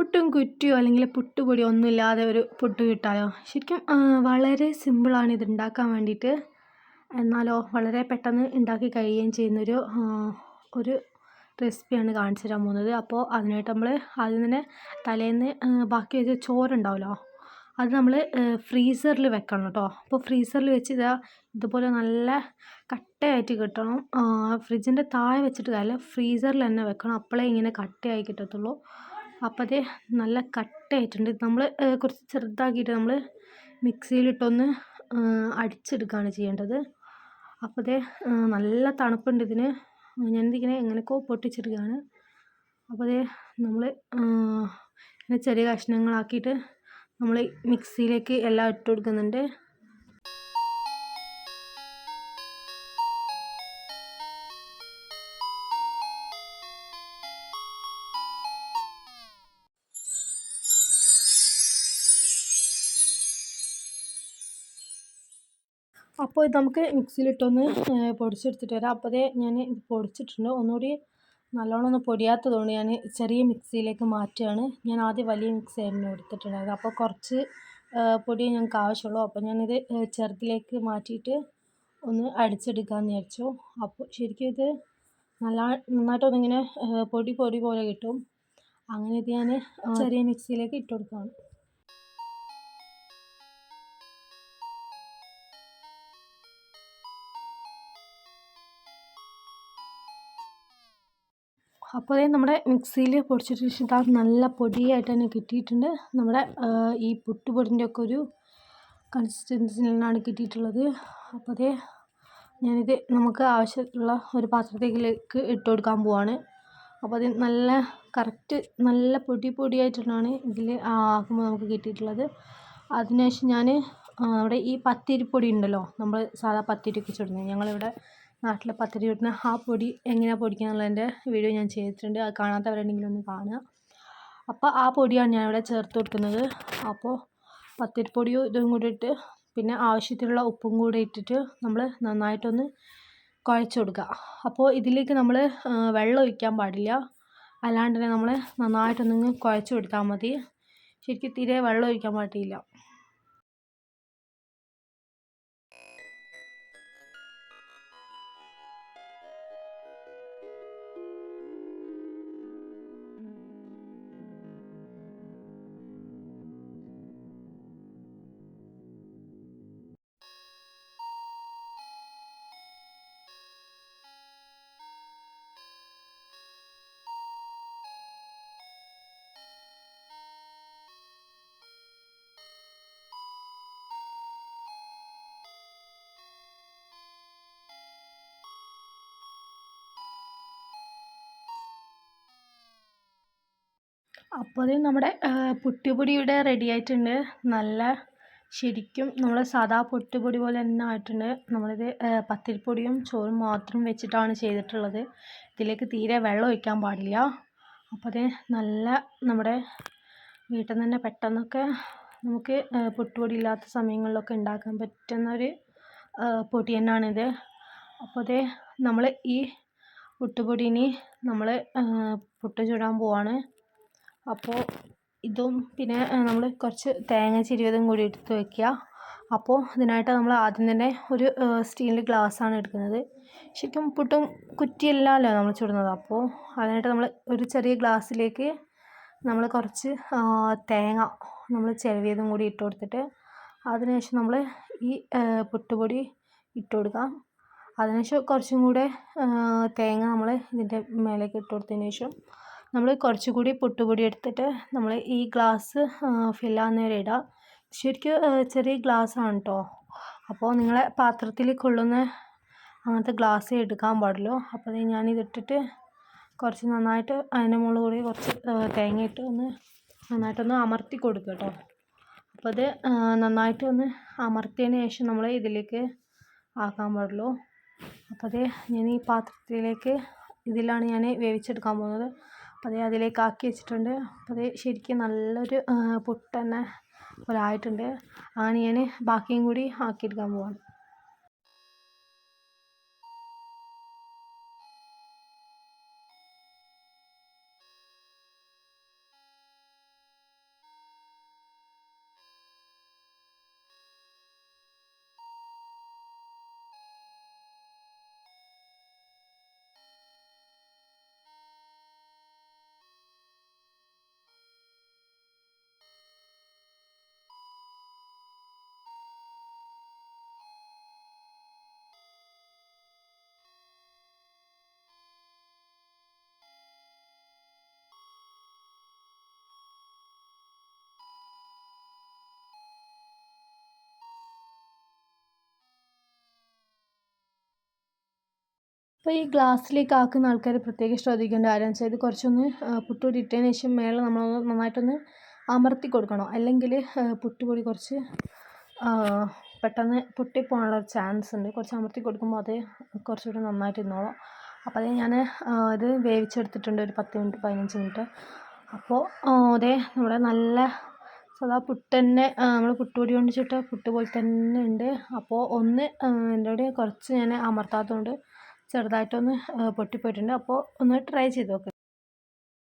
പുട്ടും കുറ്റിയോ അല്ലെങ്കിൽ പുട്ടുപൊടിയോ ഒന്നുമില്ലാതെ ഒരു പുട്ട് കിട്ടാലോ? ശരിക്കും വളരെ സിമ്പിളാണ് ഇത് ഉണ്ടാക്കാൻ വേണ്ടിയിട്ട്. എന്നാലോ വളരെ പെട്ടെന്ന് ഉണ്ടാക്കി കഴിയുകയും ചെയ്യുന്നൊരു ഒരു റെസിപ്പിയാണ് കാണിച്ചു തരാൻ പോകുന്നത്. അപ്പോൾ അതിനായിട്ട് നമ്മൾ ആദ്യം തന്നെ തലേന്ന് ബാക്കി വെച്ച ചോറുണ്ടാവുമല്ലോ അത് നമ്മൾ ഫ്രീസറിൽ വെക്കണം കേട്ടോ. അപ്പോൾ ഫ്രീസറിൽ വെച്ച് ഇതാ ഇതുപോലെ നല്ല കട്ടയായിട്ട് കിട്ടണം. ഫ്രിഡ്ജിന്റെ താഴെ വെച്ചിട്ട് കാര്യമില്ല ഫ്രീസറിൽ തന്നെ വെക്കണം. അപ്പോഴേ ഇങ്ങനെ കട്ടയായി കിട്ടത്തുള്ളൂ. അപ്പോൾ അത് നല്ല കട്ടയായിട്ടുണ്ട് നമ്മൾ കുറച്ച് ചെറുതാക്കിയിട്ട് നമ്മൾ മിക്സിയിലിട്ടൊന്ന് അടിച്ചെടുക്കുകയാണ് ചെയ്യേണ്ടത്. അപ്പോൾ അത് നല്ല തണുപ്പുണ്ട് ഇതിന്. ഞാനിതിങ്ങനെ എങ്ങനെയൊക്കെ പൊട്ടിച്ചെടുക്കുകയാണ് അപ്പോൾ അത് നമ്മൾ ഇങ്ങനെ ചെറിയ കഷ്ണങ്ങളാക്കിയിട്ട് നമ്മൾ മിക്സിയിലേക്ക് എല്ലാം ഇട്ട് കൊടുക്കുന്നുണ്ട്. അപ്പോൾ ഇത് നമുക്ക് മിക്സിയിലിട്ടൊന്ന് പൊടിച്ചെടുത്തിട്ട് വരാം. അപ്പോഴേ ഞാൻ ഇത് പൊടിച്ചിട്ടുണ്ട്. ഒന്നുകൂടി നല്ലോണം ഒന്ന് പൊടിയാത്തതുകൊണ്ട് ഞാൻ ചെറിയ മിക്സിയിലേക്ക് മാറ്റുകയാണ്. ഞാൻ ആദ്യം വലിയ മിക്സി ആയിരുന്നു എടുത്തിട്ടുണ്ടായത് അപ്പോൾ കുറച്ച് പൊടി ഞങ്ങൾക്ക് ആവശ്യമുള്ളൂ. അപ്പോൾ ഞാനിത് ചെറുതിലേക്ക് മാറ്റിയിട്ട് ഒന്ന് അടിച്ചെടുക്കാമെന്ന് വിചാരിച്ചു. അപ്പോൾ ശരിക്കും ഇത് നല്ല നന്നായിട്ടൊന്നിങ്ങനെ പൊടി പൊടി പോലെ കിട്ടും. അങ്ങനെ ഇത് ഞാൻ ചെറിയ മിക്സിയിലേക്ക് ഇട്ട് കൊടുക്കുകയാണ്. അപ്പോൾ അതേ നമ്മുടെ മിക്സിയിൽ പൊടിച്ചിട്ട് ഇതാ നല്ല പൊടിയായിട്ട് തന്നെ കിട്ടിയിട്ടുണ്ട്. നമ്മുടെ ഈ പുട്ടുപൊടിന്റെ ഒക്കെ ഒരു കൺസിസ്റ്റൻസിലാണ് കിട്ടിയിട്ടുള്ളത്. അപ്പോൾ അതേ ഞാനിത് നമുക്ക് ആവശ്യമുള്ള ഒരു പാത്രത്തിലേക്ക് ഇട്ട് കൊടുക്കാൻ പോവാണ്. അപ്പോൾ അത് നല്ല കറക്റ്റ് നല്ല പൊടി പൊടിയായിട്ടാണ് ഇതിൽ ആക്കുമ്പോൾ നമുക്ക് കിട്ടിയിട്ടുള്ളത്. അതിനുശേഷം ഞാൻ അവിടെ ഈ പത്തിരിപ്പൊടി ഉണ്ടല്ലോ നമ്മൾ സാധാ പത്തിരിയൊക്കെ ചുടുന്നത് ഞങ്ങളിവിടെ നാട്ടിലെ പത്തിരി ചുടുന്ന ആ പൊടി എങ്ങനെയാണ് പൊടിക്കുക എന്നുള്ളതിന്റെ വീഡിയോ ഞാൻ ചെയ്തിട്ടുണ്ട്. അത് കാണാത്തവരുണ്ടെങ്കിൽ ഒന്ന് കാണുക. അപ്പോൾ ആ പൊടിയാണ് ഞാനിവിടെ ചേർത്ത് കൊടുക്കുന്നത്. അപ്പോൾ പത്തിരിപ്പൊടിയും ഇതും കൂടി ഇട്ട് പിന്നെ ആവശ്യത്തിനുള്ള ഉപ്പും കൂടി ഇട്ടിട്ട് നമ്മൾ നന്നായിട്ടൊന്ന് കുഴച്ച് കൊടുക്കുക. അപ്പോൾ ഇതിലേക്ക് നമ്മൾ വെള്ളം ഒഴിക്കാൻ പാടില്ല. അല്ലാണ്ട് തന്നെ നമ്മൾ നന്നായിട്ടൊന്ന് കുഴച്ച് കൊടുത്താൽ മതി. ശരിക്കും തീരെ വെള്ളം ഒഴിക്കാൻ പാടില്ല. അപ്പോൾ അത് നമ്മുടെ പുട്ടുപൊടി ഇവിടെ റെഡി ആയിട്ടുണ്ട്. നല്ല ശരിക്കും നമ്മൾ സാധാ പുട്ടുപൊടി പോലെ തന്നെ ആയിട്ടുണ്ട്. നമ്മളിത് പത്തിരിപ്പൊടിയും ചോറും മാത്രം വെച്ചിട്ടാണ് ചെയ്തിട്ടുള്ളത്. ഇതിലേക്ക് തീരെ വെള്ളം ഒഴിക്കാൻ പാടില്ല. അപ്പോൾ അത് നല്ല നമ്മുടെ വീട്ടിൽ നിന്ന് തന്നെ പെട്ടെന്നൊക്കെ നമുക്ക് പുട്ടുപൊടി ഇല്ലാത്ത സമയങ്ങളിലൊക്കെ ഉണ്ടാക്കാൻ പറ്റുന്ന ഒരു പൊടി തന്നെയാണിത്. അപ്പോൾ അത് നമ്മൾ ഈ പുട്ടുപൊടിനി നമ്മൾ പുട്ട് ചുടാൻ പോവാണ്. അപ്പോൾ ഇതും പിന്നെ നമ്മൾ കുറച്ച് തേങ്ങ ചിരിവതും കൂടി എടുത്ത് വയ്ക്കുക അപ്പോൾ ഇതിനായിട്ട് നമ്മൾ ആദ്യം തന്നെ ഒരു സ്റ്റീൽ ഗ്ലാസ്സാണ് എടുക്കുന്നത്. ശരിക്കും പുട്ടും കുറ്റിയല്ലല്ലോ നമ്മൾ ചുടുന്നത്. അപ്പോൾ അതിനായിട്ട് നമ്മൾ ഒരു ചെറിയ ഗ്ലാസ്സിലേക്ക് നമ്മൾ കുറച്ച് തേങ്ങ നമ്മൾ ചിരവിയതും കൂടി ഇട്ട് കൊടുത്തിട്ട് അതിനുശേഷം നമ്മൾ ഈ പുട്ടുപൊടി ഇട്ട് കൊടുക്കാം. അതിനുശേഷം കുറച്ചും കൂടെ തേങ്ങ നമ്മൾ ഇതിന്റെ മേലേക്ക് ഇട്ട് കൊടുത്തതിന് ശേഷം നമ്മൾ കുറച്ചുകൂടി പൊട്ടുപൊടി എടുത്തിട്ട് നമ്മൾ ഈ ഗ്ലാസ് ഫില്ലാകുന്ന വരെ ഇടുക ശരിക്കും ചെറിയ ഗ്ലാസ്സാണ് കേട്ടോ അപ്പോൾ നിങ്ങളെ പാത്രത്തിൽ കൊള്ളുന്ന അങ്ങനത്തെ ഗ്ലാസ് എടുക്കാൻ പാടുള്ളൂ. അപ്പോൾ ഞാനിതിട്ടിട്ട് കുറച്ച് നന്നായിട്ട് അതിന്റെ മുകളിൽ കൂടി കുറച്ച് തേങ്ങയിട്ട് ഒന്ന് നന്നായിട്ടൊന്ന് അമർത്തി കൊടുക്കുക കേട്ടോ അപ്പോൾ അത് നന്നായിട്ട് ഒന്ന് അമർത്തിയതിന് ശേഷം നമ്മൾ ഇതിലേക്ക് ആക്കാൻ പാടുള്ളൂ. അപ്പോൾ അത് ഞാൻ ഈ പാത്രത്തിലേക്ക് ഇതിലാണ് ഞാൻ വേവിച്ചെടുക്കാൻ പോകുന്നത്. അപ്പോൾ ദേ അതിലേക്ക് ആക്കി വെച്ചിട്ടുണ്ട്. അപ്പോൾ അത് ശരിക്കും നല്ലൊരു പുട്ട് തന്നെ പോലെ ആയിട്ടുണ്ട് അങ്ങനെ ഞാൻ ബാക്കിയും കൂടി ആക്കിയെടുക്കാൻ പോവാണ്. അപ്പോൾ ഈ ഗ്ലാസ്സിലേക്ക് ആക്കുന്ന ആൾക്കാർ പ്രത്യേകം ശ്രദ്ധിക്കേണ്ട കാര്യം വെച്ചാൽ ഇത് കുറച്ചൊന്ന് പുട്ടുപൊടി ഇട്ടതിന് ശേഷം മേലെ നമ്മളൊന്ന് നന്നായിട്ടൊന്ന് അമർത്തി കൊടുക്കണം. അല്ലെങ്കിൽ പുട്ടുപൊടി കുറച്ച് പെട്ടെന്ന് പൊട്ടിപ്പോകാനുള്ള ചാൻസ് ഉണ്ട്. കുറച്ച് അമർത്തി കൊടുക്കുമ്പോൾ അത് കുറച്ചുകൂടി നന്നായിട്ട് ഇരുന്നോളും അപ്പോൾ അത് ഞാൻ ഇത് വേവിച്ചെടുത്തിട്ടുണ്ട് ഒരു പത്ത് മിനിറ്റ് പതിനഞ്ച് മിനിറ്റ്. അപ്പോൾ അതേ നമ്മുടെ നല്ല സദാ പുട്ട് തന്നെ നമ്മൾ പുട്ടുപൊടി കൊണ്ട് ചുട്ട പുട്ട് പോലെ തന്നെ ഉണ്ട്. അപ്പോൾ ഒന്ന് എന്റെ കൂടെ കുറച്ച് ഞാൻ അമർത്താത്തതുകൊണ്ട് ചെറുതായിട്ടൊന്ന് പൊട്ടിപ്പോയിട്ടുണ്ട്. അപ്പോൾ ഒന്ന് ട്രൈ ചെയ്ത് നോക്ക്.